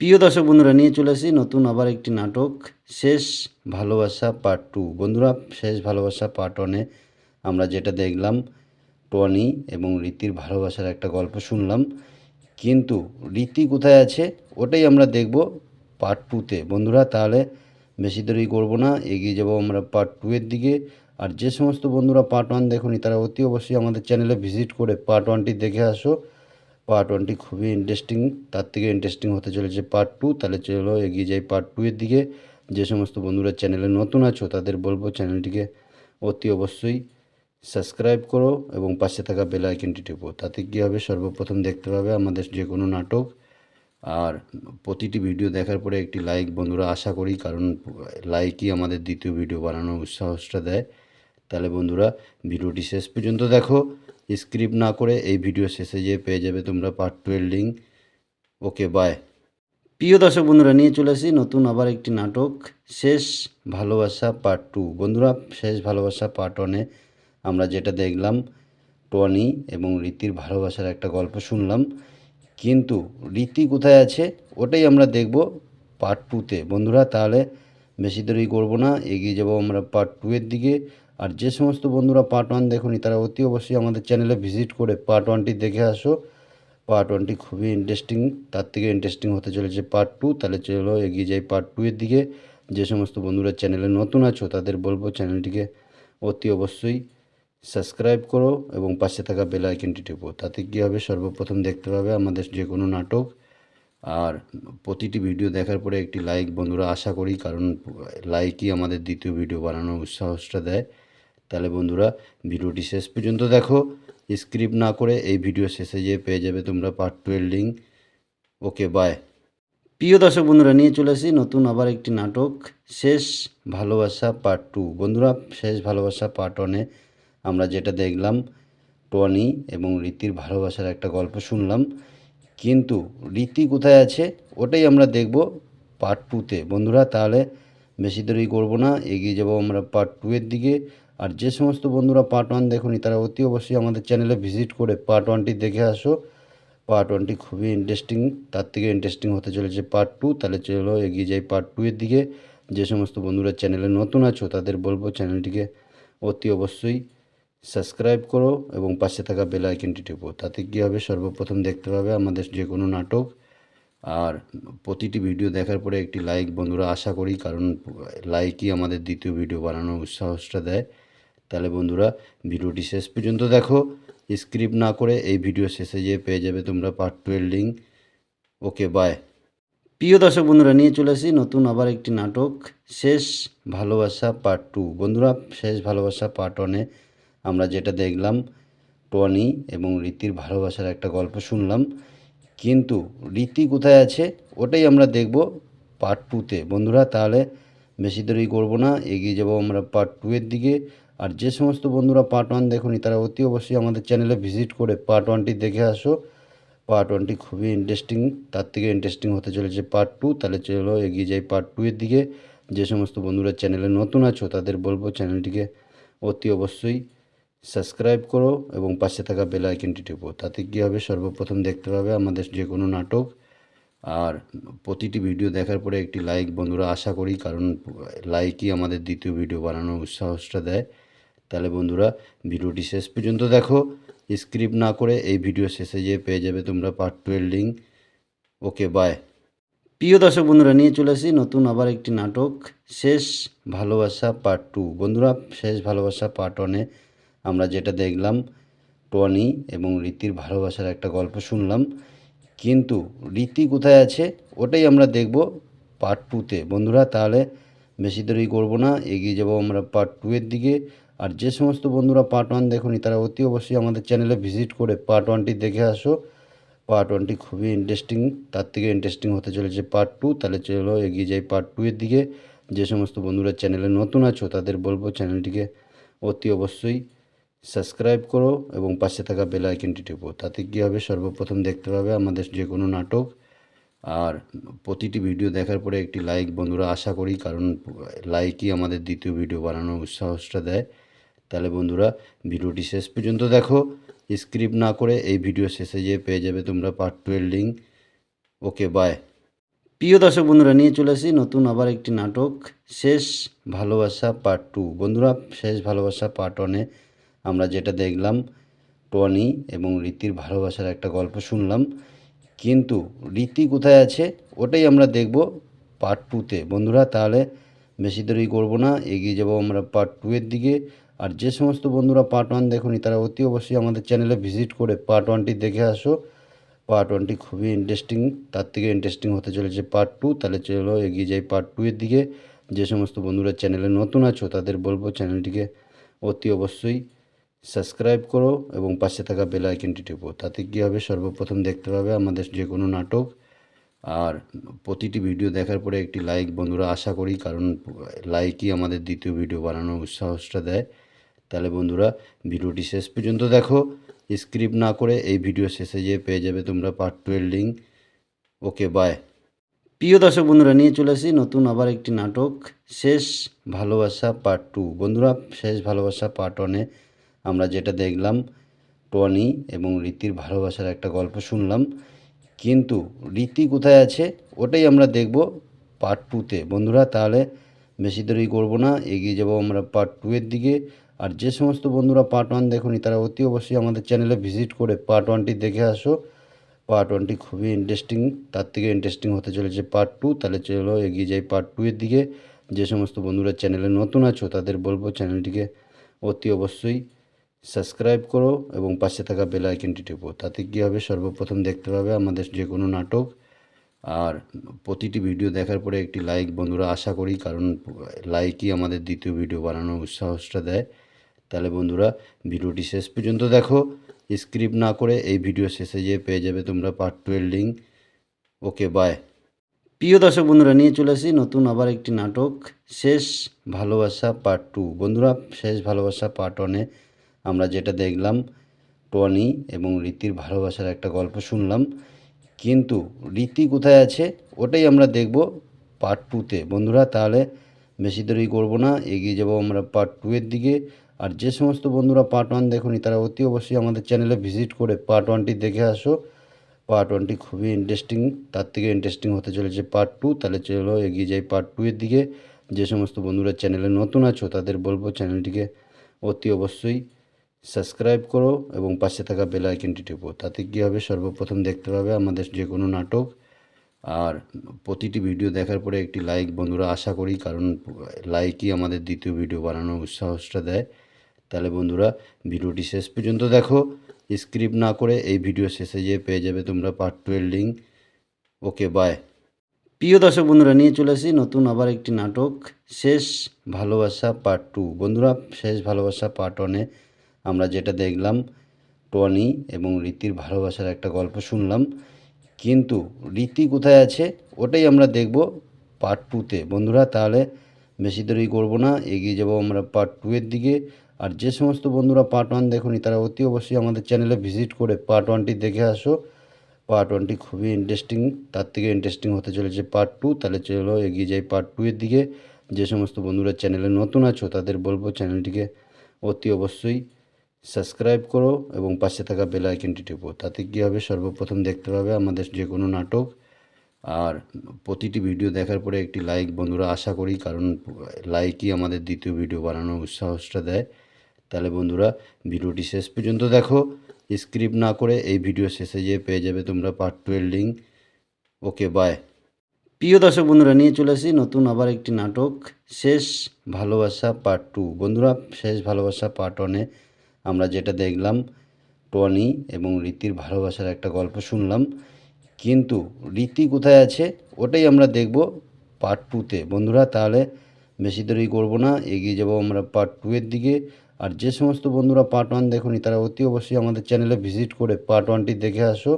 প্রিয় দর্শক বন্ধুরা, নিয়ে চলে আসি নতুন আবার একটি নাটক, শেষ ভালোবাসা পার্ট টু বন্ধুরা, শেষ ভালোবাসা পার্ট ওয়ানে আমরা যেটা দেখলাম, টনি এবং রীতির ভালোবাসার একটা গল্প শুনলাম। কিন্তু রীতি কোথায় আছে, ওটাই আমরা দেখব পার্ট টুতে বন্ধুরা, তাহলে বেশি দেরি করব না, এগিয়ে যাব আমরা পার্ট টু এর দিকে। আর যে সমস্ত বন্ধুরা পার্ট ওয়ান দেখুনি, তারা অতি অবশ্যই আমাদের চ্যানেলে ভিজিট করে পার্ট ওয়ানটি দেখে আসো। পার্ট ওয়ানটি খুবই ইন্টারেস্টিং তার থেকে ইন্টারেস্টিং হতে চলেছে পার্ট টু তাহলে চলো এগিয়ে যাই পার্ট টু এর দিকে। যে সমস্ত বন্ধুরা চ্যানেলে নতুন আছো, তাদের বলব চ্যানেলটিকে অতি অবশ্যই সাবস্ক্রাইব করো এবং পাশে থাকা বেল আইকনটি টিপো। তাতে কী হবে? সর্বপ্রথম দেখতে পাবে আমাদের যে কোনো নাটক। আর প্রতিটি ভিডিও দেখার পরে একটি লাইক বন্ধুরা আশা করি, কারণ লাইকই আমাদের দ্বিতীয় ভিডিও বানানোর উৎসাহসটা দেয়। তাহলে বন্ধুরা ভিডিওটি শেষ পর্যন্ত দেখো। স্ক্রিপ্ট না করে এই ভিডিও শেষে যেয়ে পেয়ে যাবে তোমরা পার্ট টুয়ের লিঙ্ক ওকে বাই প্রিয় দর্শক বন্ধুরা, নিয়ে চলে আসি নতুন আবার একটি নাটক, শেষ ভালোবাসা পার্ট টু বন্ধুরা, শেষ ভালোবাসা পার্ট ওয়ানে আমরা যেটা দেখলাম, টনি এবং রীতির ভালোবাসার একটা গল্প শুনলাম। কিন্তু রীতি কোথায় আছে, ওটাই আমরা দেখব পার্ট টুতে বন্ধুরা, তাহলে বেশি দেরি করব না, এগিয়ে যাব আমরা পার্ট টু এর দিকে। আর যে সমস্ত বন্ধুরা পার্ট ওয়ান দেখুনি, তারা অতি অবশ্যই আমাদের চ্যানেলে ভিজিট করে পার্ট ওয়ানটি দেখে আসো। পার্ট ওয়ানটি খুবই ইন্টারেস্টিং তার থেকে ইন্টারেস্টিং হতে চলেছে পার্ট টু তাহলে চলো এগিয়ে যাই পার্ট টু এর দিকে। যে সমস্ত বন্ধুরা চ্যানেলে নতুন আছো, তাদের বলব চ্যানেলটিকে অতি অবশ্যই সাবস্ক্রাইব করো এবং পাশে থাকা বেল আইকনটি টিপো। তাতে কী হবে? সর্বপ্রথম দেখতে পাবে আমাদের যে কোনো নাটক। আর প্রতিটি ভিডিও দেখার পরে একটি লাইক বন্ধুরা আশা করি, কারণ লাইকই আমাদের দ্বিতীয় ভিডিও বানানোর উৎসাহসটা দেয়। তাহলে বন্ধুরা ভিডিওটি শেষ পর্যন্ত দেখো। স্ক্রিপ্ট না করে এই ভিডিও শেষে যেয়ে পেয়ে যাবে তোমরা পার্ট টুয়ের লিঙ্ক ওকে বাই প্রিয় দর্শক বন্ধুরা, নিয়ে চলে আসি নতুন আবার একটি নাটক, শেষ ভালোবাসা পার্ট টু বন্ধুরা, শেষ ভালোবাসা পার্ট ওয়ানে আমরা যেটা দেখলাম, টনি এবং রীতির ভালোবাসার একটা গল্প শুনলাম। কিন্তু রীতি কোথায় আছে, ওটাই আমরা দেখব পার্ট টুতে বন্ধুরা, তাহলে বেশি দেরি করব না, এগিয়ে যাব আমরা পার্ট টু এর দিকে। আর যে সমস্ত বন্ধুরা পার্ট ওয়ান দেখুনি, তারা অতি অবশ্যই আমাদের চ্যানেলে ভিজিট করে পার্ট ওয়ানটি দেখে আসো। পার্ট ওয়ানটি খুবই ইন্টারেস্টিং তার থেকে ইন্টারেস্টিং হতে চলেছে পার্ট টু তাহলে চলো এগিয়ে যাই পার্ট টু এর দিকে। যে সমস্ত বন্ধুরা চ্যানেলে নতুন আছো, তাদের বলব চ্যানেলটিকে অতি অবশ্যই সাবস্ক্রাইব করো এবং পাশে থাকা বেল আইকনটি টিপো। তাতে কী হবে? সর্বপ্রথম দেখতে পাবে আমাদের যে কোনো নাটক। আর প্রতিটি ভিডিও দেখার পরে একটি লাইক বন্ধুরা আশা করি, কারণ লাইকই আমাদের দ্বিতীয় ভিডিও বানানোর উৎসাহসটা দেয়। তাহলে বন্ধুরা ভিডিওটি শেষ পর্যন্ত দেখো। স্ক্রিপ্ট না করে এই ভিডিও শেষে যেয়ে পেয়ে যাবে তোমরা পার্ট টুয়ের লিঙ্ক ওকে বাই প্রিয় দর্শক বন্ধুরা, নিয়ে চলে আসি নতুন আবার একটি নাটক, শেষ ভালোবাসা পার্ট টু বন্ধুরা, শেষ ভালোবাসা পার্ট ওয়ানে আমরা যেটা দেখলাম, টনি এবং রীতির ভালোবাসার একটা গল্প শুনলাম। কিন্তু রীতি কোথায় আছে, ওটাই আমরা দেখব পার্ট টুতে বন্ধুরা, তাহলে বেশি দেরি করব না, এগিয়ে যাব আমরা পার্ট টু এর দিকে। আর যে সমস্ত বন্ধুরা পার্ট ওয়ান দেখুনি, তারা অতি অবশ্যই আমাদের চ্যানেলে ভিজিট করে পার্ট ওয়ানটি দেখে আসো। পার্ট ওয়ানটি খুবই ইন্টারেস্টিং তার থেকে ইন্টারেস্টিং হতে চলেছে পার্ট টু তাহলে চলো এগিয়ে যাই পার্ট টু এর দিকে। যে সমস্ত বন্ধুরা চ্যানেলে নতুন আছো, তাদের বলব চ্যানেলটিকে অতি অবশ্যই সাবস্ক্রাইব করো এবং পাশে থাকা বেল আইকনটি টিপো। তাতে কী হবে? সর্বপ্রথম দেখতে পাবে আমাদের যে কোনো নাটক। আর প্রতিটি ভিডিও দেখার পরে একটি লাইক বন্ধুরা আশা করি, কারণ লাইকই আমাদের দ্বিতীয় ভিডিও বানানোর উৎসাহসটা দেয়। তাহলে বন্ধুরা ভিডিওটি শেষ পর্যন্ত দেখো। স্ক্রিপ্ট না করে এই ভিডিও শেষে যেয়ে পেয়ে যাবে তোমরা পার্ট টুয়ের লিঙ্ক ওকে বাই প্রিয় দর্শক বন্ধুরা, নিয়ে চলে আসি নতুন আবার একটি নাটক, শেষ ভালোবাসা পার্ট টু বন্ধুরা, শেষ ভালোবাসা পার্ট ওয়ানে আমরা যেটা দেখলাম, টনি এবং রীতির ভালোবাসার একটা গল্প শুনলাম। কিন্তু রীতি কোথায় আছে, ওটাই আমরা দেখব পার্ট টুতে বন্ধুরা, তাহলে বেশি দেরি করব না, এগিয়ে যাব আমরা পার্ট টু এর দিকে। আর যে সমস্ত বন্ধুরা পার্ট ওয়ান দেখুনি, তারা অতি অবশ্যই আমাদের চ্যানেলে ভিজিট করে পার্ট ওয়ানটি দেখে আসো। পার্ট ওয়ানটি খুবই ইন্টারেস্টিং তার থেকে ইন্টারেস্টিং হতে চলেছে পার্ট টু তাহলে চলো এগিয়ে যাই পার্ট টু এর দিকে। যে সমস্ত বন্ধুরা চ্যানেলে নতুন আছো, তাদের বলব চ্যানেলটিকে অতি অবশ্যই সাবস্ক্রাইব করো এবং পাশে থাকা বেল আইকনটি টিপো। তাতে কী হবে? সর্বপ্রথম দেখতে পাবে আমাদের যে কোনো নাটক। আর প্রতিটি ভিডিও দেখার পরে একটি লাইক বন্ধুরা আশা করি, কারণ লাইকই আমাদের দ্বিতীয় ভিডিও বানানোর উৎসাহসটা দেয়। তাহলে বন্ধুরা ভিডিওটি শেষ পর্যন্ত দেখো। স্ক্রিপ না করে এই ভিডিও শেষে যেয়ে পেয়ে যাবে তোমরা পার্ট টুয়ের লিঙ্ক ওকে বাই প্রিয় দর্শক বন্ধুরা, নিয়ে চলে আসি নতুন আবার একটি নাটক, শেষ ভালোবাসা পার্ট টু বন্ধুরা, শেষ ভালোবাসা পার্ট ওয়ানে আমরা যেটা দেখলাম, টনি এবং রীতির ভালোবাসার একটা গল্প শুনলাম। কিন্তু রীতি কোথায় আছে, ওটাই আমরা দেখব পার্ট টুতে বন্ধুরা, তাহলে বেশি দেরি করব না, এগিয়ে যাব আমরা পার্ট টু এর দিকে। আর যে সমস্ত বন্ধুরা পার্ট ওয়ান দেখুনি, তারা অতি অবশ্যই আমাদের চ্যানেলে ভিজিট করে পার্ট ওয়ানটি দেখে আসো। পার্ট ওয়ানটি খুবই ইন্টারেস্টিং তার থেকে ইন্টারেস্টিং হতে চলেছে পার্ট টু তাহলে চলো এগিয়ে যাই পার্ট টু এর দিকে। যে সমস্ত বন্ধুরা চ্যানেলে নতুন আছো, তাদের বলব চ্যানেলটিকে অতি অবশ্যই সাবস্ক্রাইব করো এবং পাশে থাকা বেল আইকনটি টিপো। তাতে কী হবে? সর্বপ্রথম দেখতে পাবে আমাদের যে কোনো নাটক। আর প্রতিটি ভিডিও দেখার পরে একটি লাইক বন্ধুরা আশা করি, কারণ লাইকই আমাদের দ্বিতীয় ভিডিও বানানোর উৎসাহসটা দেয়। তাহলে বন্ধুরা ভিডিওটি শেষ পর্যন্ত দেখো। স্ক্রিপ না করে এই ভিডিও শেষে যেয়ে পেয়ে যাবে তোমরা পার্ট টু এর লিঙ্ক ওকে বাই প্রিয় দর্শক বন্ধুরা, নিয়ে চলে আসি নতুন আবার একটি নাটক, শেষ ভালোবাসা পার্ট টু বন্ধুরা, শেষ ভালোবাসা পার্ট ওয়ানে আমরা যেটা দেখলাম, টনি এবং রীতির ভালোবাসার একটা গল্প শুনলাম। কিন্তু রীতি কোথায় আছে, ওটাই আমরা দেখব পার্ট টুতে বন্ধুরা, তাহলে বেশি দেরি করব না, এগিয়ে যাব আমরা পার্ট টু এর দিকে। আর যে সমস্ত বন্ধুরা পার্ট ওয়ান দেখুনি, তারা অতি অবশ্যই আমাদের চ্যানেলে ভিজিট করে পার্ট ওয়ানটি দেখে আসো। পার্ট ওয়ানটি খুবই ইন্টারেস্টিং তার থেকে ইন্টারেস্টিং হতে চলেছে পার্ট টু তাহলে চলো এগিয়ে যাই পার্ট টু এর দিকে। যে সমস্ত বন্ধুরা চ্যানেলে নতুন আছো, তাদের বলব চ্যানেলটিকে অতি অবশ্যই সাবস্ক্রাইব করো এবং পাশে থাকা বেল আইকনটি টিপো। তাতে কী হবে? সর্বপ্রথম দেখতে পাবে আমাদের যে কোনো নাটক। আর প্রতিটি ভিডিও দেখার পরে একটি লাইক বন্ধুরা আশা করি, কারণ লাইকই আমাদের দ্বিতীয় ভিডিও বানানোর উৎসাহসটা দেয়। তাহলে বন্ধুরা ভিডিওটি শেষ পর্যন্ত দেখো। স্ক্রিপ না করে এই ভিডিও শেষে যেয়ে পেয়ে যাবে তোমরা পার্ট টু এর লিঙ্ক ওকে বাই প্রিয় দর্শক বন্ধুরা, নিয়ে চলে আসি নতুন আবার একটি নাটক, শেষ ভালোবাসা পার্ট টু বন্ধুরা, শেষ ভালোবাসা পার্ট ওয়ানে আমরা যেটা দেখলাম, টনি এবং রীতির ভালোবাসার একটা গল্প শুনলাম। কিন্তু রীতি কোথায় আছে, ওটাই আমরা দেখব পার্ট টুতে বন্ধুরা, তাহলে বেশি দেরি করব না, এগিয়ে যাব আমরা পার্ট টু এর দিকে। আর যে সমস্ত বন্ধুরা পার্ট ওয়ান দেখুনি, তারা অতি অবশ্যই আমাদের চ্যানেলে ভিজিট করে পার্ট ওয়ানটি দেখে আসো। পার্ট ওয়ানটি খুবই ইন্টারেস্টিং তার থেকে ইন্টারেস্টিং হতে চলেছে পার্ট টু তাহলে চলো এগিয়ে যাই পার্ট টু এর দিকে। যে সমস্ত বন্ধুরা চ্যানেলে নতুন আছো, তাদের বলব চ্যানেলটিকে অতি অবশ্যই সাবস্ক্রাইব করো এবং পাশে থাকা বেল আইকনটি টিপো। তাতে কী হবে? সর্বপ্রথম দেখতে পাবে আমাদের যে কোনো নাটক। আর প্রতিটি ভিডিও দেখার পরে একটি লাইক বন্ধুরা আশা করি, কারণ লাইকই আমাদের দ্বিতীয় ভিডিও বানানোর উৎসাহসটা দেয়। তাহলে বন্ধুরা ভিডিওটি শেষ পর্যন্ত দেখো। স্ক্রিপ না করে এই ভিডিও শেষে যেয়ে পেয়ে যাবে তোমরা পার্ট টু এর লিঙ্ক ওকে বাই প্রিয় দর্শক বন্ধুরা, নিয়ে চলে আসি নতুন আবার একটি নাটক, শেষ ভালোবাসা পার্ট টু বন্ধুরা, শেষ ভালোবাসা পার্ট ওয়ানে আমরা যেটা দেখলাম, টনি এবং রীতির ভালোবাসার একটা গল্প শুনলাম। কিন্তু রীতি কোথায় আছে, ওটাই আমরা দেখব পার্ট টুতে বন্ধুরা, তাহলে বেশি দেরি করব না, এগিয়ে যাব আমরা পার্ট টু এর দিকে। আর যে সমস্ত বন্ধুরা পার্ট ওয়ান দেখুনি, তারা অতি অবশ্যই আমাদের চ্যানেলে ভিজিট করে পার্ট ওয়ানটি দেখে আসো। পার্ট ওয়ানটি খুবই ইন্টারেস্টিং তার থেকে ইন্টারেস্টিং হতে চলেছে পার্ট টু তাহলে চলো এগিয়ে যাই পার্ট টু এর দিকে। যে সমস্ত বন্ধুরা চ্যানেলে নতুন আছো, তাদের বলব চ্যানেলটিকে অতি অবশ্যই সাবস্ক্রাইব করো এবং পাশে থাকা বেল আইকনটি টিপো। তাতে কী হবে? সর্বপ্রথম দেখতে পাবে আমাদের যে কোনো নাটক। আর প্রতিটি ভিডিও দেখার পরে একটি লাইক বন্ধুরা আশা করি, কারণ লাইকই আমাদের দ্বিতীয় ভিডিও বানানোর উৎসাহসটা দেয়। তাহলে বন্ধুরা ভিডিওটি শেষ পর্যন্ত দেখো। স্ক্রিপ না করে এই ভিডিও শেষে যেয়ে পেয়ে যাবে তোমরা পার্ট টু এর লিঙ্ক ওকে বাই প্রিয় দর্শক বন্ধুরা, নিয়ে চলে আসি নতুন আবার একটি নাটক, শেষ ভালোবাসা পার্ট টু বন্ধুরা, শেষ ভালোবাসা পার্ট ওয়ানে আমরা যেটা দেখলাম, টনি এবং রীতির ভালোবাসার একটা গল্প শুনলাম। কিন্তু রীতি কোথায় আছে, ওটাই আমরা দেখব পার্ট টুতে বন্ধুরা, তাহলে বেশি দেরি করব না, এগিয়ে যাব আমরা পার্ট টু এর দিকে। আর যে সমস্ত বন্ধুরা পার্ট ওয়ান দেখুনি, তারা অতি অবশ্যই আমাদের চ্যানেলে ভিজিট করে পার্ট ওয়ানটি দেখে আসো।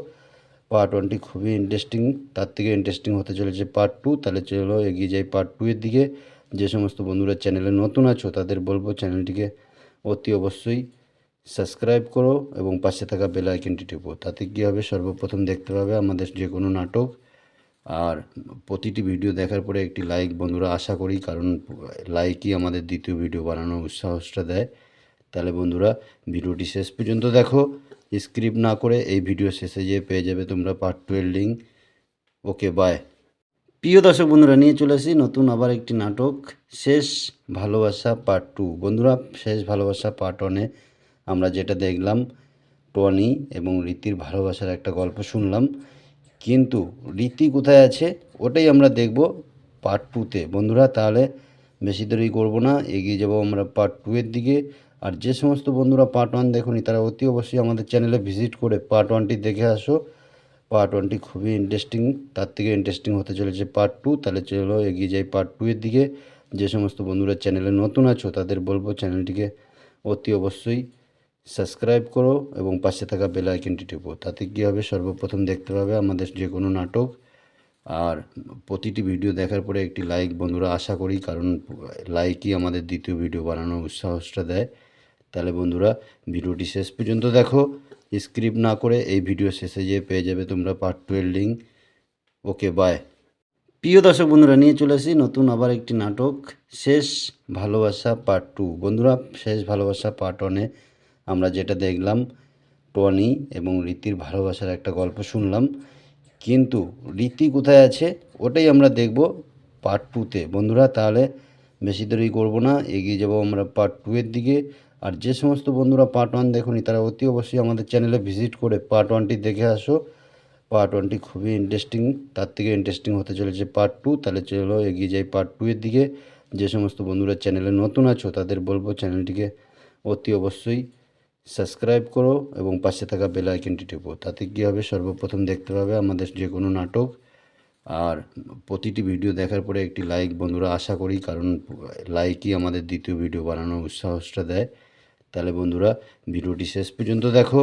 পার্ট ওয়ানটি খুবই ইন্টারেস্টিং তার থেকে ইন্টারেস্টিং হতে চলেছে পার্ট টু তাহলে চলো এগিয়ে যাই পার্ট টু এর দিকে। যে সমস্ত বন্ধুরা চ্যানেলে নতুন আছো, তাদের বলব চ্যানেলটিকে অতি অবশ্যই সাবস্ক্রাইব করো এবং পাশে থাকা বেল আইকনটি টিপো। তাতে কী হবে? সর্বপ্রথম দেখতে পাবে আমাদের যে কোনো নাটক। আর প্রতিটি ভিডিও দেখার পরে একটি লাইক বন্ধুরা আশা করি, কারণ লাইকই আমাদের দ্বিতীয় ভিডিও বানানোর উৎসাহসটা দেয়। তাহলে বন্ধুরা ভিডিওটি শেষ পর্যন্ত দেখো। স্ক্রিপ না করে এই ভিডিও শেষে যেয়ে পেয়ে যাবে তোমরা পার্ট টু এর লিঙ্ক ওকে বাই প্রিয় দর্শক বন্ধুরা, নিয়ে চলে আসি নতুন আবার একটি নাটক, শেষ ভালোবাসা পার্ট টু বন্ধুরা, শেষ ভালোবাসা পার্ট ওয়ানে আমরা যেটা দেখলাম, টনি এবং রীতির ভালোবাসার একটা গল্প শুনলাম। কিন্তু রীতি কোথায় আছে, ওটাই আমরা দেখব পার্ট টুতে বন্ধুরা, তাহলে বেশি দেরি করব না, এগিয়ে যাব আমরা পার্ট টু এর দিকে। আর যে সমস্ত বন্ধুরা পার্ট ওয়ান দেখুনি, তারা অতি অবশ্যই আমাদের চ্যানেলে ভিজিট করে পার্ট ওয়ানটি দেখে আসো। পার্ট ওয়ানটি খুবই ইন্টারেস্টিং তার থেকে ইন্টারেস্টিং হতে চলেছে পার্ট টু তাহলে চলো এগিয়ে যাই পার্ট টু এর দিকে। যে সমস্ত বন্ধুরা চ্যানেলে নতুন আছো, তাদের বলব চ্যানেলটিকে অতি অবশ্যই সাবস্ক্রাইব করো এবং পাশে থাকা বেল আইকনটি টিপো। তাতে কী হবে? সর্বপ্রথম দেখতে পাবে আমাদের যে কোনো নাটক। আর প্রতিটি ভিডিও দেখার পরে একটি লাইক বন্ধুরা আশা করি, কারণ লাইকই আমাদের দ্বিতীয় ভিডিও বানানোর উৎসাহসটা দেয়। তাহলে বন্ধুরা ভিডিওটি শেষ পর্যন্ত দেখো। স্ক্রিপ না করে এই ভিডিও শেষে যেয়ে পেয়ে যাবে তোমরা পার্ট টু এর লিঙ্ক ওকে বাই প্রিয় দর্শক বন্ধুরা, নিয়ে চলে আসি নতুন আবার একটি নাটক, শেষ ভালোবাসা পার্ট টু বন্ধুরা, শেষ ভালোবাসা পার্ট ওয়ানে আমরা যেটা দেখলাম, টনি এবং রীতির ভালোবাসার একটা গল্প শুনলাম। কিন্তু রীতি কোথায় আছে, ওটাই আমরা দেখব পার্ট টুতে বন্ধুরা, তাহলে বেশি দেরি করব না, এগিয়ে যাব আমরা পার্ট টু এর দিকে। আর যে সমস্ত বন্ধুরা পার্ট ওয়ান দেখুনি, তারা অতি অবশ্যই আমাদের চ্যানেলে ভিজিট করে পার্ট ওয়ানটি দেখে আসো। পার্ট ওয়ানটি খুবই ইন্টারেস্টিং তার থেকে ইন্টারেস্টিং হতে চলেছে পার্ট টু তাহলে চলো এগিয়ে যাই পার্ট টু এর দিকে। যে সমস্ত বন্ধুরা চ্যানেলে নতুন আছো, তাদের বলব চ্যানেলটিকে অতি অবশ্যই সাবস্ক্রাইব করো এবং পাশে থাকা বেল আইকনটি টিপো। তাতে কী হবে? সর্বপ্রথম দেখতে পাবে আমাদের যে কোনো নাটক। আর প্রতিটি ভিডিও দেখার পরে একটি লাইক বন্ধুরা আশা করি, কারণ লাইকই আমাদের দ্বিতীয় ভিডিও বানানোর উৎসাহসটা দেয়। তাহলে বন্ধুরা ভিডিওটি শেষ পর্যন্ত দেখো।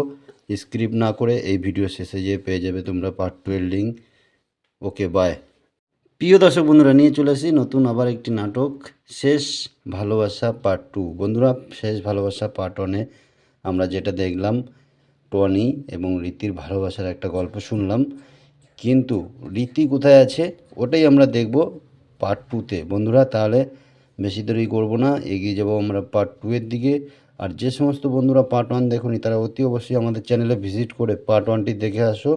স্ক্রিপ্ট না করে এই ভিডিও শেষে যেয়ে পেয়ে যাবে তোমরা পার্ট টু এর লিঙ্ক ওকে বাই প্রিয় দর্শক বন্ধুরা, নিয়ে চলে আসি নতুন আবার একটি নাটক, শেষ ভালোবাসা পার্ট টু বন্ধুরা, শেষ ভালোবাসা পার্ট ওয়ানে আমরা যেটা দেখলাম, টনি এবং রীতির ভালোবাসার একটা গল্প শুনলাম। কিন্তু রীতি কোথায় আছে, ওটাই আমরা দেখব পার্ট টুতে বন্ধুরা, তাহলে বেশি দেরি করব না, এগিয়ে যাব আমরা পার্ট টু এর দিকে। আর যে সমস্ত বন্ধুরা পার্ট ওয়ান দেখুনি, তারা অতি অবশ্যই আমাদের চ্যানেলে ভিজিট করে পার্ট ওয়ানটি দেখে আসো।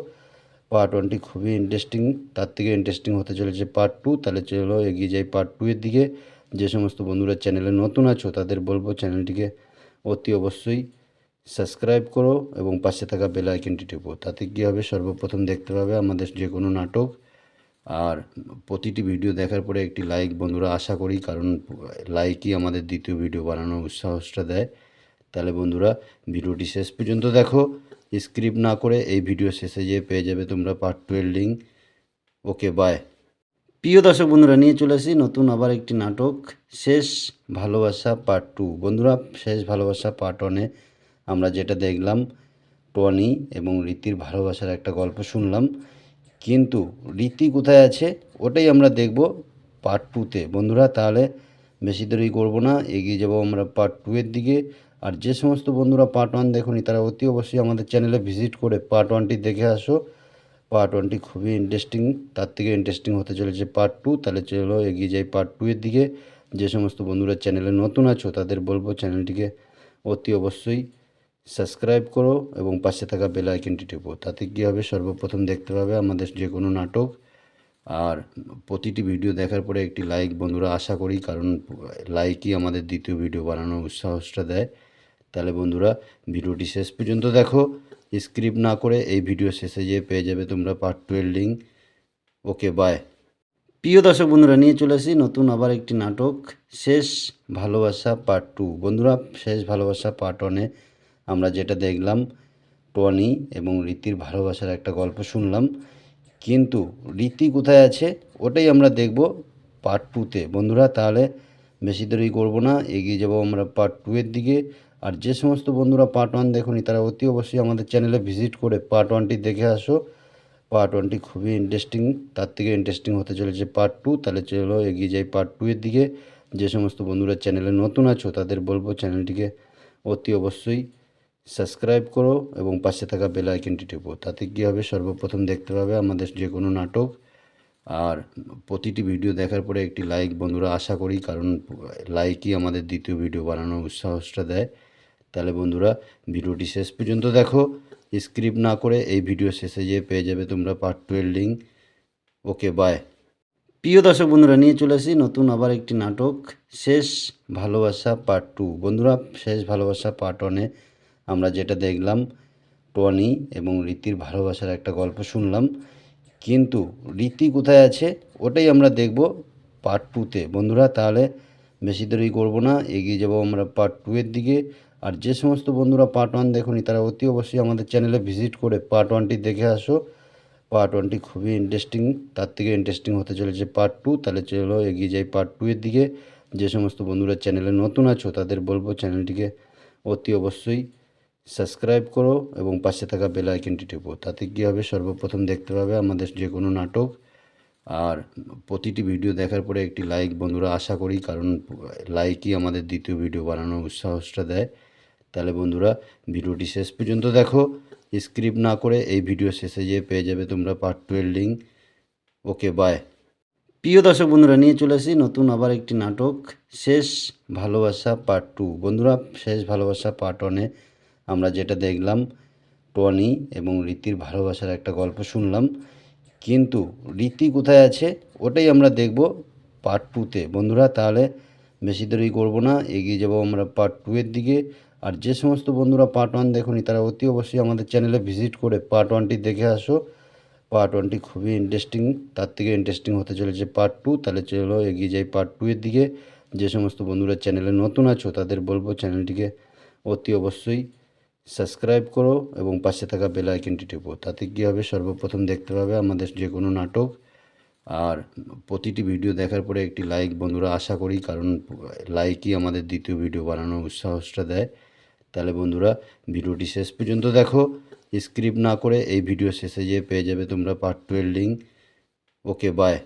পার্ট ওয়ানটি খুবই ইন্টারেস্টিং তার থেকে ইন্টারেস্টিং হতে চলেছে পার্ট টু তাহলে চলো এগিয়ে যাই পার্ট টু এর দিকে। যে সমস্ত বন্ধুরা চ্যানেলে নতুন আছো, তাদের বলব চ্যানেলটিকে অতি অবশ্যই সাবস্ক্রাইব করো এবং পাশে থাকা বেল আইকনটি টিপো। তাতে কী হবে? সর্বপ্রথম দেখতে পাবে আমাদের যে কোনো নাটক। আর প্রতিটি ভিডিও দেখার পরে একটি লাইক বন্ধুরা আশা করি, কারণ লাইকই আমাদের দ্বিতীয় ভিডিও বানানোর উৎসাহসটা দেয়। তাহলে বন্ধুরা ভিডিওটি শেষ পর্যন্ত দেখো। স্ক্রিপ্ট না করে এই ভিডিও শেষে যেয়ে পেয়ে যাবে তোমরা পার্ট টু এর লিঙ্ক ওকে বাই প্রিয় দর্শক বন্ধুরা, নিয়ে চলে আসি নতুন আবার একটি নাটক, শেষ ভালোবাসা পার্ট টু বন্ধুরা, শেষ ভালোবাসা পার্ট ওয়ানে আমরা যেটা দেখলাম, টনি এবং রীতির ভালোবাসার একটা গল্প শুনলাম। কিন্তু রীতি কোথায় আছে, ওটাই আমরা দেখব পার্ট টুতে বন্ধুরা, তাহলে বেশি দেরি করব না, এগিয়ে যাব আমরা পার্ট টু এর দিকে। আর যে সমস্ত বন্ধুরা পার্ট ওয়ান দেখুনি, তারা অতি অবশ্যই আমাদের চ্যানেলে ভিজিট করে পার্ট ওয়ানটি দেখে আসো। পার্ট ওয়ানটি খুবই ইন্টারেস্টিং তার থেকে ইন্টারেস্টিং হতে চলেছে পার্ট টু তাহলে চলো এগিয়ে যাই পার্ট টু এর দিকে। যে সমস্ত বন্ধুরা চ্যানেলে নতুন আছো, তাদের বলব চ্যানেলটিকে অতি অবশ্যই সাবস্ক্রাইব করো এবং পাশে থাকা বেল আইকনটি টিপো। তাতে কী হবে? সর্বপ্রথম দেখতে পাবে আমাদের যে কোনো নাটক। আর প্রতিটি ভিডিও দেখার পরে একটি লাইক বন্ধুরা আশা করি, কারণ লাইকই আমাদের দ্বিতীয় ভিডিও বানানোর উৎসাহসটা দেয়। তাহলে বন্ধুরা ভিডিওটি শেষ পর্যন্ত দেখো। স্ক্রিপ্ট না করে এই ভিডিও শেষে যেয়ে পেয়ে যাবে তোমরা part two link okay bye প্রিয় দর্শক বন্ধুরা, নিয়ে চলে আসি নতুন আবার একটি নাটক, শেষ ভালোবাসা পার্ট টু বন্ধুরা, শেষ ভালোবাসা পার্ট ওয়ানে আমরা যেটা দেখলাম, টনি এবং রীতির ভালোবাসার একটা গল্প শুনলাম। কিন্তু রীতি কোথায় আছে, ওটাই আমরা দেখব পার্ট টুতে বন্ধুরা, তাহলে বেশি দেরি করব না, এগিয়ে যাব আমরা পার্ট টু এর দিকে। আর যে সমস্ত বন্ধুরা পার্ট ওয়ান দেখুনি, তারা অতি অবশ্যই আমাদের চ্যানেলে ভিজিট করে পার্ট ওয়ানটি দেখে আসো। পার্ট ওয়ানটি খুবই ইন্টারেস্টিং তার থেকে ইন্টারেস্টিং হতে চলেছে পার্ট টু তাহলে চলো এগিয়ে যাই পার্ট টু এর দিকে। যে সমস্ত বন্ধুরা চ্যানেলে নতুন আছো, তাদের বলব চ্যানেলটিকে অতি অবশ্যই সাবস্ক্রাইব করো এবং পাশে থাকা বেল আইকনটি টিপো। তাতে কী হবে? সর্বপ্রথম দেখতে পাবে আমাদের যে কোনো নাটক। আর প্রতিটি ভিডিও দেখার পরে একটি লাইক বন্ধুরা আশা করি, কারণ লাইকই আমাদের দ্বিতীয় ভিডিও বানানোর উৎসাহসটা দেয়। তাহলে বন্ধুরা ভিডিওটি শেষ পর্যন্ত দেখো। স্ক্রিপ্ট না করে এই ভিডিও শেষে যেয়ে পেয়ে যাবে তোমরা পার্ট টু এর লিঙ্ক ওকে বাই প্রিয় দর্শক বন্ধুরা, নিয়ে চলে আসি নতুন আবার একটি নাটক, শেষ ভালোবাসা পার্ট টু বন্ধুরা, শেষ ভালোবাসা পার্ট ওয়ানে আমরা যেটা দেখলাম, টনি এবং রীতির ভালোবাসার একটা গল্প শুনলাম। কিন্তু রীতি কোথায় আছে, ওটাই আমরা দেখব পার্ট টুতে বন্ধুরা, তাহলে বেশি দেরি করব না, এগিয়ে যাব আমরা পার্ট টু এর দিকে। আর যে সমস্ত বন্ধুরা পার্ট ওয়ান দেখুনি, তারা অতি অবশ্যই আমাদের চ্যানেলে ভিজিট করে পার্ট ওয়ানটি দেখে আসো। পার্ট ওয়ানটি খুবই ইন্টারেস্টিং তার থেকে ইন্টারেস্টিং হতে চলেছে পার্ট টু তাহলে চলো এগিয়ে যাই পার্ট টু এর দিকে। যে সমস্ত বন্ধুরা চ্যানেলে নতুন আছো, তাদের বলব চ্যানেলটিকে অতি অবশ্যই সাবস্ক্রাইব করো এবং পাশে থাকা বেল আইকনটি টিপো। তাতে কী হবে? সর্বপ্রথম দেখতে পাবে আমাদের যে কোনো নাটক। আর প্রতিটি ভিডিও দেখার পরে একটি লাইক বন্ধুরা আশা করি, কারণ লাইকই আমাদের দ্বিতীয় ভিডিও বানানোর উৎসাহসটা দেয়। তাহলে বন্ধুরা ভিডিওটি শেষ পর্যন্ত দেখো। স্ক্রিপ্ট না করে এই ভিডিও শেষে যেয়ে পেয়ে যাবে তোমরা পার্ট টু এর লিঙ্ক ওকে বাই প্রিয় দর্শক বন্ধুরা, নিয়ে চলে আসি নতুন আবার একটি নাটক, শেষ ভালোবাসা পার্ট টু বন্ধুরা, শেষ ভালোবাসা পার্ট ওয়ানে আমরা যেটা দেখলাম, টনি এবং রীতির ভালোবাসার একটা গল্প শুনলাম। কিন্তু রীতি কোথায় আছে, ওটাই আমরা দেখব পার্ট টুতে বন্ধুরা, তাহলে বেশি দেরি করব না, এগিয়ে যাব আমরা পার্ট টু এর দিকে। আর যে সমস্ত বন্ধুরা পার্ট ওয়ান দেখুনি, তারা অতি অবশ্যই আমাদের চ্যানেলে ভিজিট করে পার্ট ওয়ানটি দেখে আসো। পার্ট ওয়ানটি খুবই ইন্টারেস্টিং তার থেকে ইন্টারেস্টিং হতে চলেছে পার্ট টু তাহলে চলো এগিয়ে যাই পার্ট টু এর দিকে। যে সমস্ত বন্ধুরা চ্যানেলে নতুন আছো, তাদের বলব চ্যানেলটিকে অতি অবশ্যই সাবস্ক্রাইব করো এবং পাশে থাকা বেল আইকনটি টিপো। তাতে কী হবে? সর্বপ্রথম দেখতে পাবে আমাদের যে কোনো নাটক। আর প্রতিটি ভিডিও দেখার পরে একটি লাইক বন্ধুরা আশা করি, কারণ লাইকই আমাদের দ্বিতীয় ভিডিও বানানোর উৎসাহসটা দেয়। তাহলে বন্ধুরা ভিডিওটি শেষ পর্যন্ত দেখো। স্ক্রিপ না করে এই ভিডিও শেষে যেয়ে পেয়ে যাবে তোমরা পার্ট টু এর লিঙ্ক ওকে বাই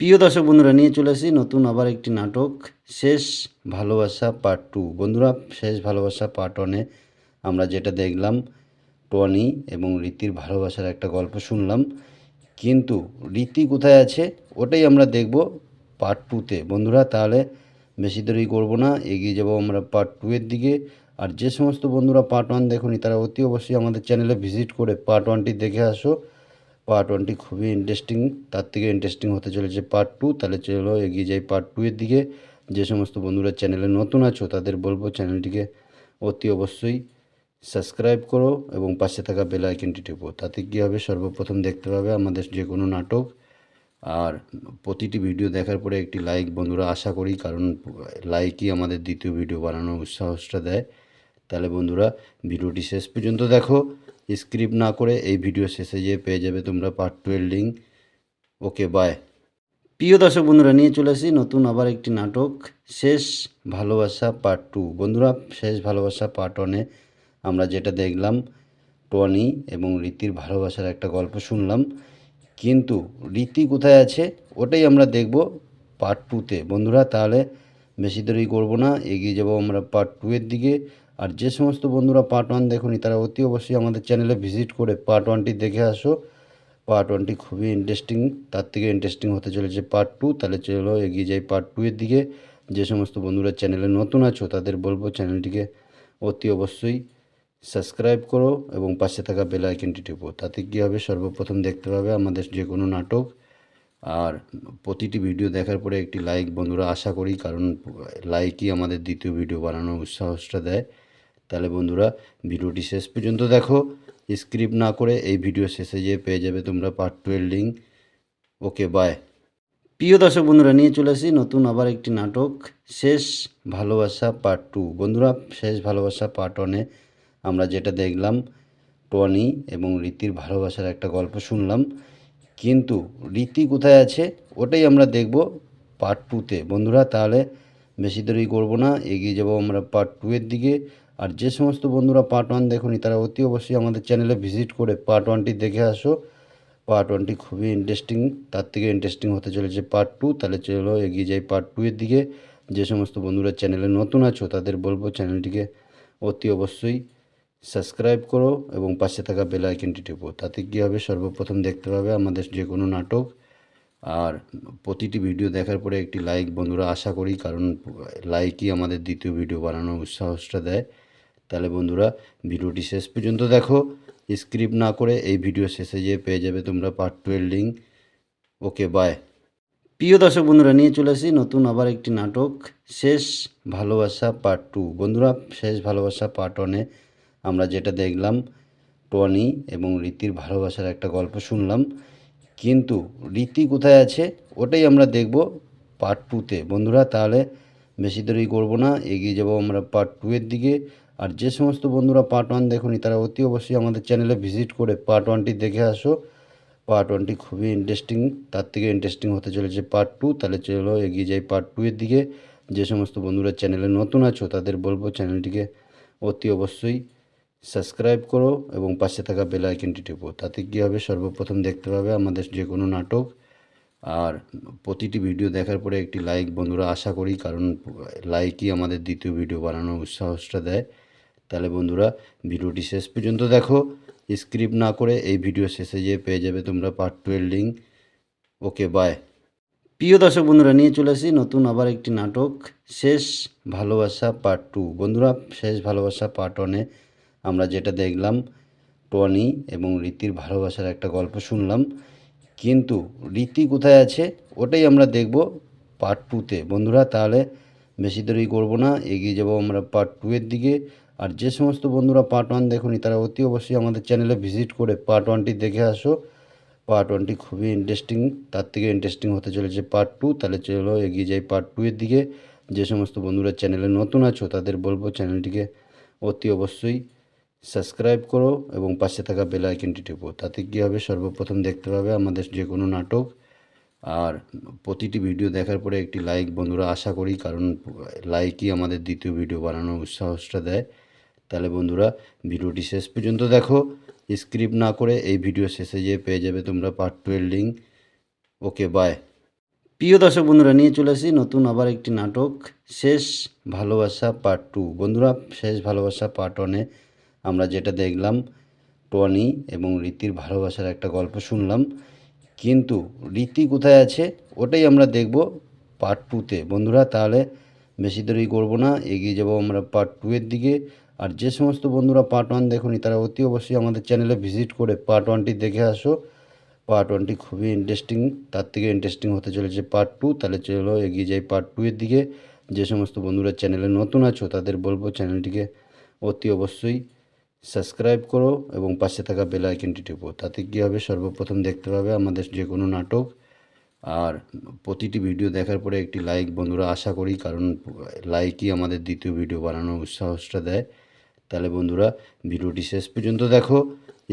প্রিয় দর্শক বন্ধুরা, নিয়ে চলে আসি নতুন আবার একটি নাটক, শেষ ভালোবাসা পার্ট টু বন্ধুরা, শেষ ভালোবাসা পার্ট ওয়ানে আমরা যেটা দেখলাম, টনি এবং রীতির ভালোবাসার একটা গল্প শুনলাম। কিন্তু রীতি কোথায় আছে, ওটাই আমরা দেখব পার্ট টুতে বন্ধুরা, তাহলে বেশি দেরি করব না, এগিয়ে যাব আমরা পার্ট টু এর দিকে। আর যে সমস্ত বন্ধুরা পার্ট ওয়ান দেখুনি, তারা অতি অবশ্যই আমাদের চ্যানেলে ভিজিট করে পার্ট ওয়ানটি দেখে আসো। পার্ট ওয়ানটি খুবই ইন্টারেস্টিং তার থেকে ইন্টারেস্টিং হতে চলেছে পার্ট টু তাহলে চলো এগিয়ে যাই পার্ট টু এর দিকে। যে সমস্ত বন্ধুরা চ্যানেলে নতুন আছো, তাদের বলব চ্যানেলটিকে অতি অবশ্যই সাবস্ক্রাইব করো এবং পাশে থাকা বেল আইকনটি টিপো। তাতে কী হবে? সর্বপ্রথম দেখতে পাবে আমাদের যে কোনো নাটক। আর প্রতিটি ভিডিও দেখার পরে একটি লাইক বন্ধুরা আশা করি, কারণ লাইকই আমাদের দ্বিতীয় ভিডিও বানানোর উৎসাহসটা দেয়। তাহলে বন্ধুরা ভিডিওটি শেষ পর্যন্ত দেখো। স্ক্রিপ্ট না করে এই ভিডিও শেষে যেয়ে পেয়ে যাবে তোমরা part two link okay bye প্রিয় দর্শক বন্ধুরা, নিয়ে চলে আসি নতুন আবার একটি নাটক, শেষ ভালোবাসা পার্ট টু বন্ধুরা, শেষ ভালোবাসা পার্ট ওয়ানে আমরা যেটা দেখলাম, টনি এবং রীতির ভালোবাসার একটা গল্প শুনলাম। কিন্তু রীতি কোথায় আছে, ওটাই আমরা দেখব পার্ট টুতে বন্ধুরা, তাহলে বেশি দেরি করব না, এগিয়ে যাব আমরা পার্ট টু এর দিকে। আর যে সমস্ত বন্ধুরা পার্ট ওয়ান দেখুনি, তারা অতি অবশ্যই আমাদের চ্যানেলে ভিজিট করে পার্ট ওয়ানটি দেখে আসো। পার্ট ওয়ানটি খুবই ইন্টারেস্টিং তার থেকে ইন্টারেস্টিং হতে চলেছে পার্ট টু তাহলে চলো এগিয়ে যাই পার্ট টু এর দিকে। যে সমস্ত বন্ধুরা চ্যানেলে নতুন আছো, তাদের বলব চ্যানেলটিকে অতি অবশ্যই সাবস্ক্রাইব করো এবং পাশে থাকা বেল আইকনটি টিপো। তাতে কী হবে? সর্বপ্রথম দেখতে পাবে আমাদের যে কোনো নাটক। আর প্রতিটি ভিডিও দেখার পরে একটি লাইক বন্ধুরা আশা করি, কারণ লাইকই আমাদের দ্বিতীয় ভিডিও বানানোর উৎসাহসটা দেয়। তাহলে বন্ধুরা ভিডিওটি শেষ পর্যন্ত দেখো। স্ক্রিপ্ট না করে এই ভিডিও শেষে যেয়ে পেয়ে যাবে তোমরা part two link okay bye প্রিয় দর্শক বন্ধুরা, নিয়ে চলে আসি নতুন আবার একটি নাটক, শেষ ভালোবাসা পার্ট টু বন্ধুরা, শেষ ভালোবাসা পার্ট ওয়ানে আমরা যেটা দেখলাম, টনি এবং রীতির ভালোবাসার একটা গল্প শুনলাম। কিন্তু রীতি কোথায় আছে, ওটাই আমরা দেখব পার্ট টুতে বন্ধুরা, তাহলে বেশি দেরি করব না, এগিয়ে যাব আমরা পার্ট টু এর দিকে। আর যে সমস্ত বন্ধুরা পার্ট ওয়ান দেখুনি, তারা অতি অবশ্যই আমাদের চ্যানেলে ভিজিট করে পার্ট ওয়ানটি দেখে আসো। পার্ট ওয়ানটি খুবই ইন্টারেস্টিং তার থেকে ইন্টারেস্টিং হতে চলেছে পার্ট টু তাহলে চলো এগিয়ে যাই পার্ট টু এর দিকে। যে সমস্ত বন্ধুরা চ্যানেলে নতুন আছো, তাদের বলব চ্যানেলটিকে অতি অবশ্যই সাবস্ক্রাইব করো এবং পাশে থাকা বেল আইকনটি টিপো। তাতে কী হবে? সর্বপ্রথম দেখতে পাবে আমাদের যে কোনো নাটক। আর প্রতিটি ভিডিও দেখার পরে একটি লাইক বন্ধুরা আশা করি, কারণ লাইকই আমাদের দ্বিতীয় ভিডিও বানানোর উৎসাহসটা দেয়। তাহলে বন্ধুরা ভিডিওটি শেষ পর্যন্ত দেখো। স্ক্রিপ্ট না করে এই ভিডিও শেষে যেয়ে পেয়ে যাবে তোমরা part two link okay bye প্রিয় দর্শক বন্ধুরা, নিয়ে চলে আসি নতুন আবার একটি নাটক, শেষ ভালোবাসা পার্ট টু বন্ধুরা, শেষ ভালোবাসা পার্ট ওয়ানে আমরা যেটা দেখলাম, টনি এবং রীতির ভালোবাসার একটা গল্প শুনলাম। কিন্তু রীতি কোথায় আছে, ওটাই আমরা দেখব পার্ট টুতে বন্ধুরা, তাহলে বেশি দেরি করব না, এগিয়ে যাব আমরা পার্ট টু এর দিকে। আর যে সমস্ত বন্ধুরা পার্ট ওয়ান দেখুনি, তারা অতি অবশ্যই আমাদের চ্যানেলে ভিজিট করে পার্ট ওয়ানটি দেখে আসো। পার্ট ওয়ানটি খুবই ইন্টারেস্টিং তার থেকে ইন্টারেস্টিং হতে চলেছে পার্ট টু তাহলে চলো এগিয়ে যাই পার্ট টু এর দিকে। যে সমস্ত বন্ধুরা চ্যানেলে নতুন আছো, তাদের বলব চ্যানেলটিকে অতি অবশ্যই সাবস্ক্রাইব করো এবং পাশে থাকা বেল আইকনটি টিপো। তাতে কী হবে? সর্বপ্রথম দেখতে পাবে আমাদের যে কোনো নাটক। আর প্রতিটি ভিডিও দেখার পরে একটি লাইক বন্ধুরা আশা করি, কারণ লাইকই আমাদের দ্বিতীয় ভিডিও বানানোর উৎসাহসটা দেয়। তাহলে বন্ধুরা ভিডিওটি শেষ পর্যন্ত দেখো। স্ক্রিপ্ট না করে এই ভিডিও শেষে যেয়ে পেয়ে যাবে তোমরা part twelve link okay bye প্রিয় দর্শক বন্ধুরা, নিয়ে চলে আসি নতুন আবার একটি নাটক, শেষ ভালোবাসা পার্ট টু বন্ধুরা, শেষ ভালোবাসা পার্ট ওয়ানে আমরা যেটা দেখলাম, টনি এবং রীতির ভালোবাসার একটা গল্প শুনলাম। কিন্তু রীতি কোথায় আছে, ওটাই আমরা দেখব পার্ট টুতে বন্ধুরা, তাহলে বেশি দেরি করব না, এগিয়ে যাব আমরা পার্ট টু এর দিকে। আর যে সমস্ত বন্ধুরা পার্ট ওয়ান দেখুনি, তারা অতি অবশ্যই আমাদের চ্যানেলে ভিজিট করে পার্ট ওয়ানটি দেখে আসো। পার্ট ওয়ানটি খুবই ইন্টারেস্টিং তার থেকে ইন্টারেস্টিং হতে চলেছে পার্ট টু তাহলে চলো এগিয়ে যাই পার্ট টু এর দিকে। যে সমস্ত বন্ধুরা চ্যানেলে নতুন আছো, তাদের বলব চ্যানেলটিকে অতি অবশ্যই সাবস্ক্রাইব করো এবং পাশে থাকা বেল আইকনটি টিপো। তাতে কী হবে? সর্বপ্রথম দেখতে পাবে আমাদের যে কোনো নাটক। আর প্রতিটি ভিডিও দেখার পরে একটি লাইক বন্ধুরা আশা করি, কারণ লাইকই আমাদের দ্বিতীয় ভিডিও বানানোর উৎসাহসটা দেয়। তাহলে বন্ধুরা ভিডিওটি শেষ পর্যন্ত দেখো। স্ক্রিপ্ট না করে এই ভিডিও শেষে যেয়ে পেয়ে যাবে তোমরা part twelve link okay bye প্রিয় দর্শক বন্ধুরা, নিয়ে চলে আসি নতুন আবার একটি নাটক, শেষ ভালোবাসা পার্ট টু বন্ধুরা, শেষ ভালোবাসা পার্ট ওয়ানে আমরা যেটা দেখলাম, টনি এবং রীতির ভালোবাসার একটা গল্প শুনলাম। কিন্তু রীতি কোথায় আছে, ওটাই আমরা দেখব পার্ট টুতে বন্ধুরা, তাহলে বেশি দেরি করব না, এগিয়ে যাব আমরা পার্ট টু এর দিকে। আর যে সমস্ত বন্ধুরা পার্ট ওয়ান দেখুনি, তারা অতি অবশ্যই আমাদের চ্যানেলে ভিজিট করে পার্ট ওয়ানটি দেখে আসো। পার্ট ওয়ানটি খুবই ইন্টারেস্টিং তার থেকে ইন্টারেস্টিং হতে চলেছে পার্ট টু তাহলে চলো এগিয়ে যাই পার্ট টু এর দিকে। যে সমস্ত বন্ধুরা চ্যানেলে নতুন আছো, তাদের বলব চ্যানেলটিকে অতি অবশ্যই সাবস্ক্রাইব করো এবং পাশে থাকা বেল আইকনটি টিপো। তাতে কী হবে? সর্বপ্রথম দেখতে পাবে আমাদের যে কোনো নাটক। আর প্রতিটি ভিডিও দেখার পরে একটি লাইক বন্ধুরা আশা করি, কারণ লাইকই আমাদের দ্বিতীয় ভিডিও বানানোর উৎসাহসটা দেয়। তাহলে বন্ধুরা ভিডিওটি শেষ পর্যন্ত দেখো।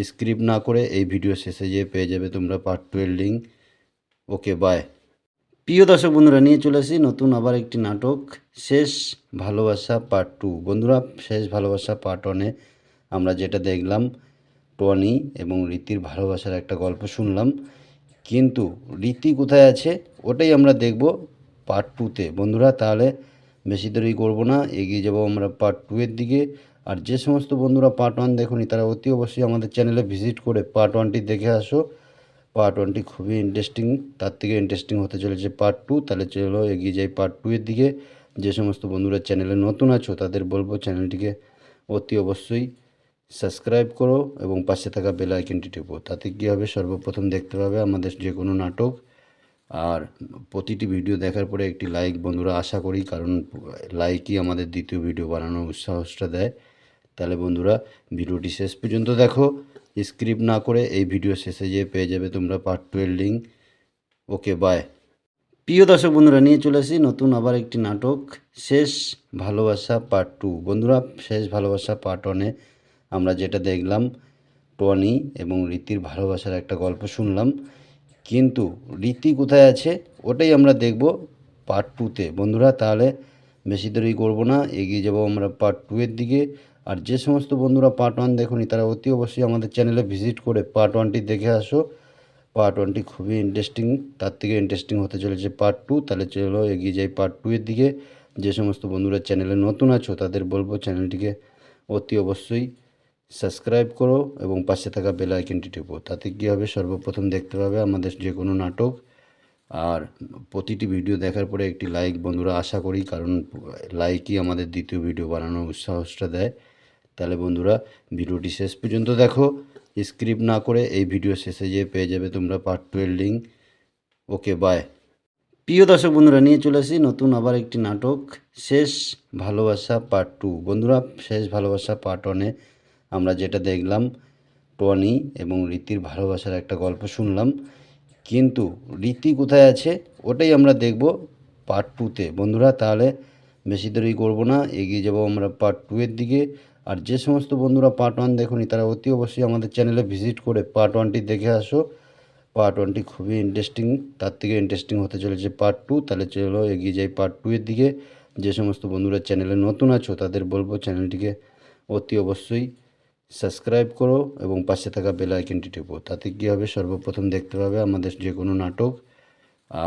স্ক্রিপ্ট না করে এই ভিডিও শেষে যেয়ে পেয়ে যাবে তোমরা part twelve link okay bye প্রিয় দর্শক বন্ধুরা, নিয়ে চলে আসি নতুন আবার একটি নাটক, শেষ ভালোবাসা পার্ট টু বন্ধুরা, শেষ ভালোবাসা পার্ট ওয়ানে আমরা যেটা দেখলাম, টনি এবং রীতির ভালোবাসার একটা গল্প শুনলাম। কিন্তু রীতি কোথায় আছে, ওটাই আমরা দেখব পার্ট টুতে বন্ধুরা, তাহলে বেশি দেরি করব না, এগিয়ে যাব আমরা পার্ট টু এর দিকে। আর যে সমস্ত বন্ধুরা পার্ট ওয়ান দেখুনি, তারা অতি অবশ্যই আমাদের চ্যানেলে ভিজিট করে পার্ট ওয়ানটি দেখে আসো। পার্ট ওয়ানটি খুবই ইন্টারেস্টিং তার থেকে ইন্টারেস্টিং হতে চলেছে পার্ট টু তাহলে চলো এগিয়ে যাই পার্ট টু এর দিকে। যে সমস্ত বন্ধুরা চ্যানেলে নতুন আছো, তাদের বলব চ্যানেলটিকে অতি অবশ্যই সাবস্ক্রাইব করো এবং পাশে থাকা বেল আইকনটি টিপো। তাতে কী হবে? সর্বপ্রথম দেখতে পাবে আমাদের যে কোনো নাটক। আর প্রতিটি ভিডিও দেখার পরে একটি লাইক বন্ধুরা আশা করি, কারণ লাইকই আমাদের দ্বিতীয় ভিডিও বানানোর উৎসাহসটা দেয়। তাহলে বন্ধুরা ভিডিওটি শেষ পর্যন্ত দেখো। স্ক্রিপ্ট না করে এই ভিডিও শেষে যেয়ে পেয়ে যাবে তোমরা part twelve link okay bye প্রিয় দর্শক বন্ধুরা, নিয়ে চলে আসি নতুন আবার একটি নাটক, শেষ ভালোবাসা পার্ট টু বন্ধুরা, শেষ ভালোবাসা পার্ট ওয়ানে আমরা যেটা দেখলাম, টনি এবং রীতির ভালোবাসার একটা গল্প শুনলাম। কিন্তু রীতি কোথায় আছে, ওটাই আমরা দেখব পার্ট টুতে বন্ধুরা, তাহলে বেশি দেরি করব না, এগিয়ে যাব আমরা পার্ট টু এর দিকে। আর যে সমস্ত বন্ধুরা পার্ট ওয়ান দেখুনি, তারা অতি অবশ্যই আমাদের চ্যানেলে ভিজিট করে পার্ট ওয়ানটি দেখে আসো। পার্ট ওয়ানটি খুবই ইন্টারেস্টিং তার থেকে ইন্টারেস্টিং হতে চলেছে পার্ট টু তাহলে চলো এগিয়ে যাই পার্ট টু এর দিকে। যে সমস্ত বন্ধুরা চ্যানেলে নতুন আছো, তাদের বলব চ্যানেলটিকে অতি অবশ্যই সাবস্ক্রাইব করো এবং পাশে থাকা বেল আইকনটি টিপো। তাতে কী হবে? সর্বপ্রথম দেখতে পাবে আমাদের যে কোনো নাটক। আর প্রতিটি ভিডিও দেখার পরে একটি লাইক বন্ধুরা আশা করি, কারণ লাইকই আমাদের দ্বিতীয় ভিডিও বানানোর উৎসাহসটা দেয়। তাহলে বন্ধুরা ভিডিওটি শেষ পর্যন্ত দেখো। স্ক্রিপ্ট না করে এই ভিডিও শেষে যেয়ে পেয়ে যাবে তোমরা part twelve link okay bye প্রিয় দর্শক বন্ধুরা, নিয়ে চলে আসি নতুন আবার একটি নাটক, শেষ ভালোবাসা পার্ট টু বন্ধুরা, শেষ ভালোবাসা পার্ট ওয়ানে আমরা যেটা দেখলাম, টনি এবং রীতির ভালোবাসার একটা গল্প শুনলাম। কিন্তু রীতি কোথায় আছে, ওটাই আমরা দেখব পার্ট টুতে বন্ধুরা, তাহলে বেশি দেরি করব না, এগিয়ে যাব আমরা পার্ট টু এর দিকে। আর যে সমস্ত বন্ধুরা পার্ট ওয়ান দেখুনি, তারা অতি অবশ্যই আমাদের চ্যানেলে ভিজিট করে পার্ট ওয়ানটি দেখে আসো। পার্ট ওয়ানটি খুবই ইন্টারেস্টিং তার থেকে ইন্টারেস্টিং হতে চলেছে পার্ট টু তাহলে চলো এগিয়ে যাই পার্ট টু এর দিকে। যে সমস্ত বন্ধুরা চ্যানেলে নতুন আছো, তাদের বলব চ্যানেলটিকে অতি অবশ্যই সাবস্ক্রাইব করো এবং পাশে থাকা বেল আইকনটি টিপো। তাতে কী হবে? সর্বপ্রথম দেখতে পাবে আমাদের যে কোনো নাটক।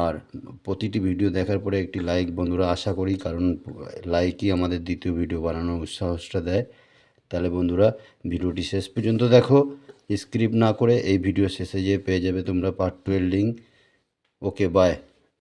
আর প্রতিটি ভিডিও দেখার পরে একটি লাইক বন্ধুরা আশা করি, কারণ লাইকই আমাদের দ্বিতীয় ভিডিও বানানোর উৎসাহসটা দেয়। তাহলে বন্ধুরা ভিডিওটি শেষ পর্যন্ত দেখো। স্ক্রিপ্ট না করে এই ভিডিও শেষে যেয়ে পেয়ে যাবে তোমরা part twelve link okay bye